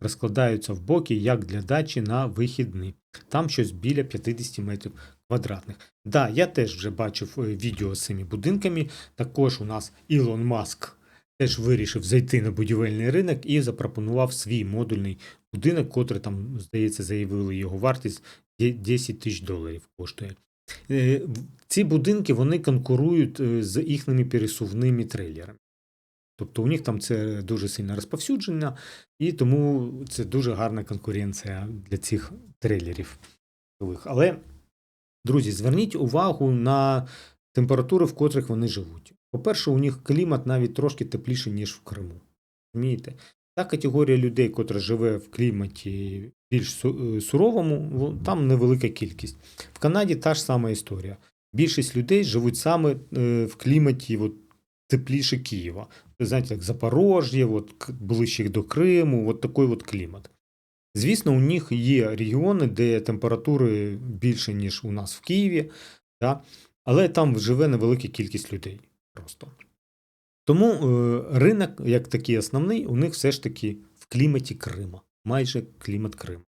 розкладаються в боки як для дачі на вихідний. Там щось біля 50 метрів квадратних. Да, я теж вже бачив е, відео з цими будинками. Також у нас Ілон Маск теж вирішив зайти на будівельний ринок і запропонував свій модульний будинок, котрий там, здається, заявили його вартість 10 тисяч доларів коштує. Е, Ці будинки вони конкурують е, з їхніми пересувними трейлерами. Тобто у них там це дуже сильно розповсюдження, і тому це дуже гарна конкуренція для цих трейлерів. Але, друзі, зверніть увагу на температури, в котрих вони живуть. По-перше, у них клімат навіть трошки тепліший, ніж в Криму. Розумієте? Та категорія людей, котра живе в кліматі більш е, суровому, там невелика кількість. В Канаді та ж сама історія. Більшість людей живуть саме е, в кліматі от, тепліше Києва. Знаєте, як Запорожжя, от, ближче до Криму, от такий от клімат. Звісно, у них є регіони, де температури більше, ніж у нас в Києві, да? але там живе невелика кількість людей просто. Тому е, ринок, як такий основний, у них все ж таки в кліматі Крима, майже клімат Криму.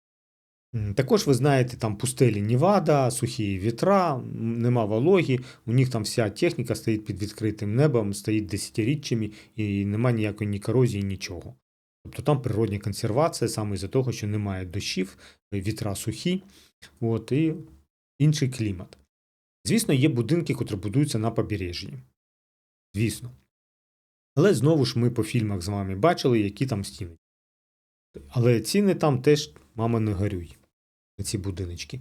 Також ви знаєте, там пустелі Невада, сухі вітра, нема вологі, у них там вся техніка стоїть під відкритим небом, стоїть десятиріччями і нема ніякої ні корозії, нічого. Тобто там природня консервація саме із-за того, що немає дощів, вітра сухі, от, і інший клімат. Звісно, є будинки, котрі будуються на побережжі. Звісно. Але знову ж ми по фільмах з вами бачили, які там стіни. Але ціни там теж, мама, не горюй, ці будиночки.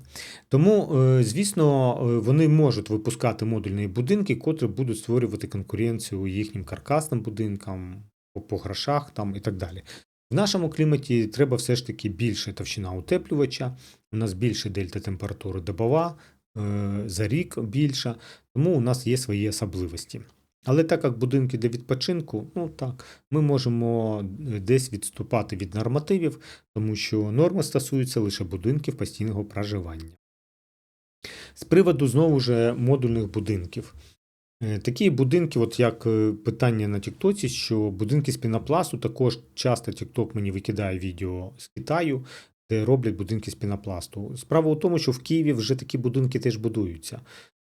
Тому, е, звісно, е, вони можуть випускати модульні будинки, котрі будуть створювати конкуренцію їхнім каркасним будинкам, по, грошах там і так далі. В нашому кліматі треба все ж таки більша товщина утеплювача, у нас більше дельта температури добова, е, за рік більша, тому у нас є свої особливості. Але так як будинки для відпочинку, ну так, ми можемо е, десь відступати від нормативів, тому що норми стосуються лише будинків постійного проживання. З приводу знову ж модульних будинків. Е, Такі будинки, от як е, питання на Тіктоці, що будинки з пінопласту також часто Тікток мені викидає відео з Китаю, де роблять будинки з пінопласту. Справа у тому, що в Києві вже такі будинки теж будуються.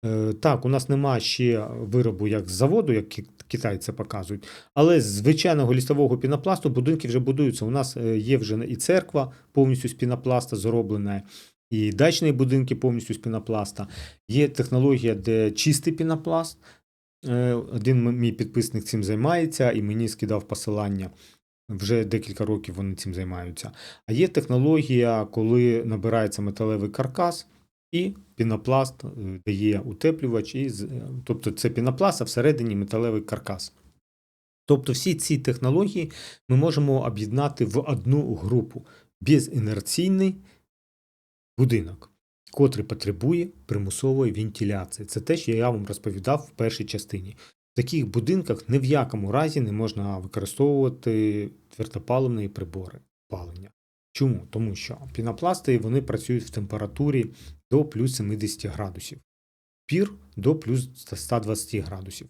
Е, Так, у нас нема ще виробу як з заводу, як ки- китайці показують, але з звичайного лістового пінопласту будинки вже будуються. У нас е, є вже і церква повністю з пінопласта зроблена, і дачні будинки повністю з пінопласта. Є технологія, де чистий пінопласт. Е, Один мій підписник цим займається і мені скидав посилання. Вже декілька років вони цим займаються. А є технологія, коли набирається металевий каркас, і пінопласт е, дає утеплювач, і, е, тобто це пінопласт, а всередині металевий каркас. Тобто всі ці технології ми можемо об'єднати в одну групу безінерційний будинок, котрий потребує примусової вентиляції. Це те, що я вам розповідав в першій частині. В таких будинках ні в якому разі не можна використовувати твердопаливні прибори опалення. Чому? Тому що пінопласти вони працюють в температурі до плюс 70 градусів, пір до плюс 120 градусів.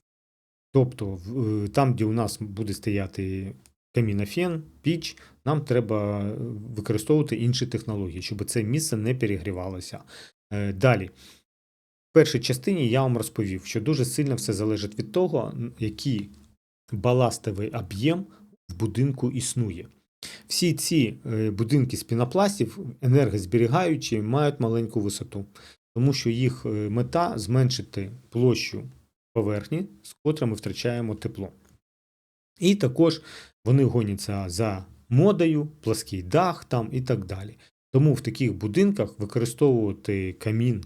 Тобто, е, там, де у нас буде стояти камінофен, піч, нам треба е, використовувати інші технології, щоб це місце не перегрівалося. Е, Далі. В першій частині я вам розповів, що дуже сильно все залежить від того, який баластовий об'єм в будинку існує. Всі ці е, будинки з пінопластів, енергозберігаючі, мають маленьку висоту, тому що їх е, мета зменшити площу поверхні, з котра ми втрачаємо тепло. І також вони гоняться за модою, плаский дах там і так далі. Тому в таких будинках використовувати камін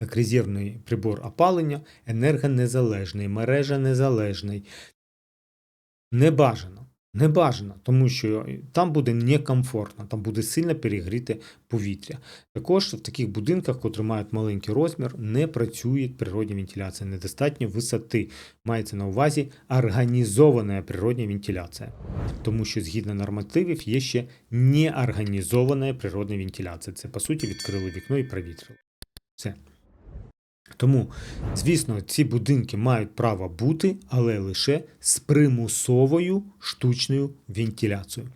як резервний прибор опалення енергонезалежний, мережа незалежний. Не бажано. Не бажано, тому що там буде некомфортно, там буде сильно перегріте повітря. Також в таких будинках, котрі мають маленький розмір, не працює природня вентиляція, недостатньо висоти. Мається на увазі організована природня вентиляція. Тому що згідно нормативів є ще неорганізована природна вентиляція. Це по суті відкрили вікно і провітрили. Все. Тому, звісно, ці будинки мають право бути, але лише з примусовою штучною вентиляцією.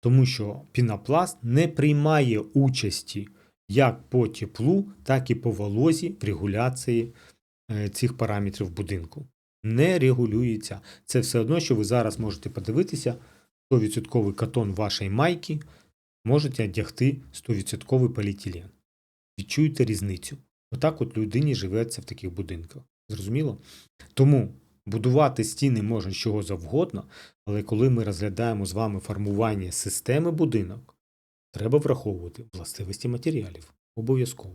Тому що пінопласт не приймає участі як по теплу, так і по волозі в регуляції е, цих параметрів будинку. Не регулюється. Це все одно, що ви зараз можете подивитися 100% катон вашої майки, можете одягти 100% поліетилен. Відчуєте різницю. Отак от людині живеться в таких будинках. Зрозуміло? Тому будувати стіни можна чого завгодно, але коли ми розглядаємо з вами формування системи будинок, треба враховувати властивості матеріалів. Обов'язково.